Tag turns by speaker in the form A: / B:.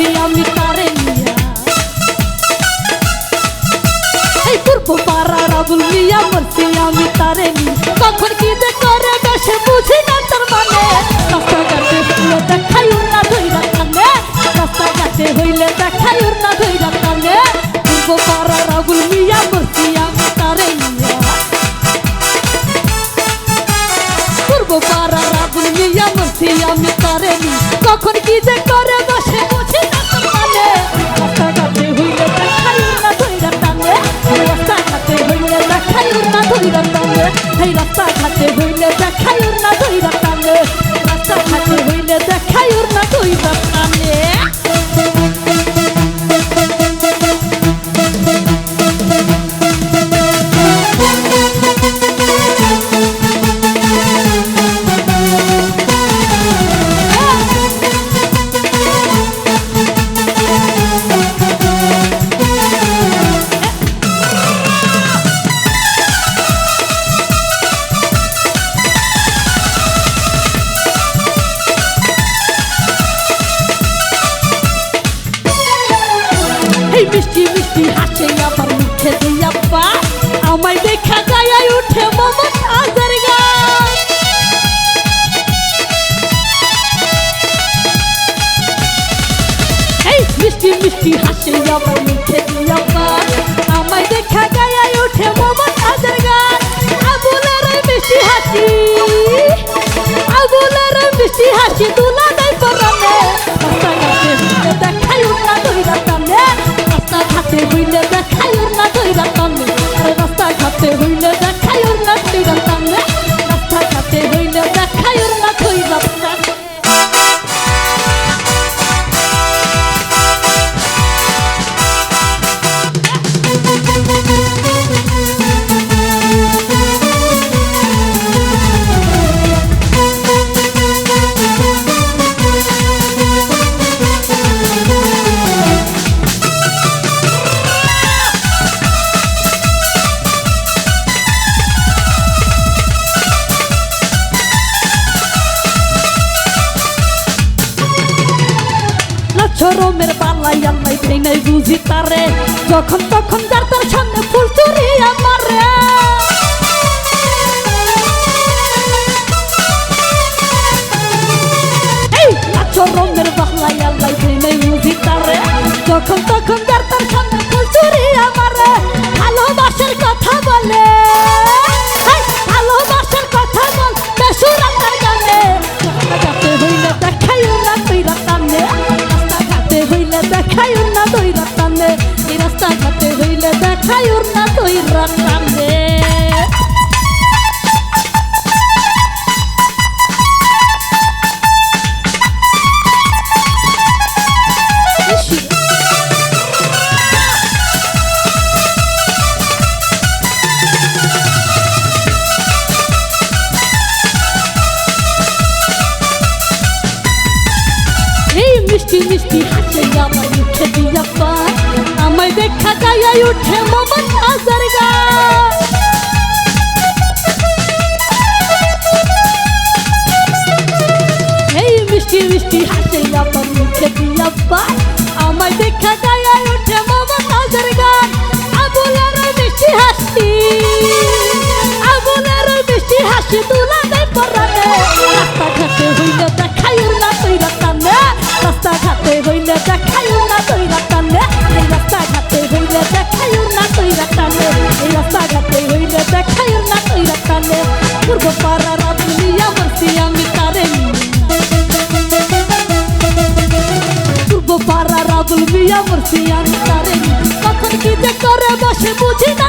A: মরছি আমি তারে নিয়া। এই পূর্ব পাড়ার আবুল মিয়া মরছি আমি তারে নিয়া। কখন কি যে করে দেশে বুঝি না তার মানে। রাস্তাঘাটে হইলে দেখাই না ধইরা কানে রাস্তাঘাটে হইলে দেখাই না ধইরা কানে পূর্ব পাড়ার আবুল মিয়া মরছি আমি তারে নিয়া। পূর্ব পাড়ার আবুল মিয়া মরছি আমি তারে নি কখন কি টানে এই আমায় দেখা যায় উঠে মমন আজার গান এই মিষ্টি মিষ্টি হাসি আমার মিঠে দিয়া পা। আমায় দেখা যায় উঠে মমন আজার গান আবুলের মিষ্টি হাসি। চরমের পালাই আল্লাই দেই নাই বুঝি তারে। যখন তখন যার তার সামনে ফুল চুরি আমারে। রাস্তাঘাটে হইলে দেখাইও না দইরা টানে এই মিষ্টি মিষ্টি হাসে আমার মুখে দিয়া পা। আমায় দেখা যায় উঠে মমন আজার গান এই মিষ্টি মিষ্টি পূর্ব পাড়া রাতুলিয়া বসি আমি তারে পূর্ব পাড়া রাবুল মিয়া বসি আমি তারে কখন কি যে করে বসে বুঝি না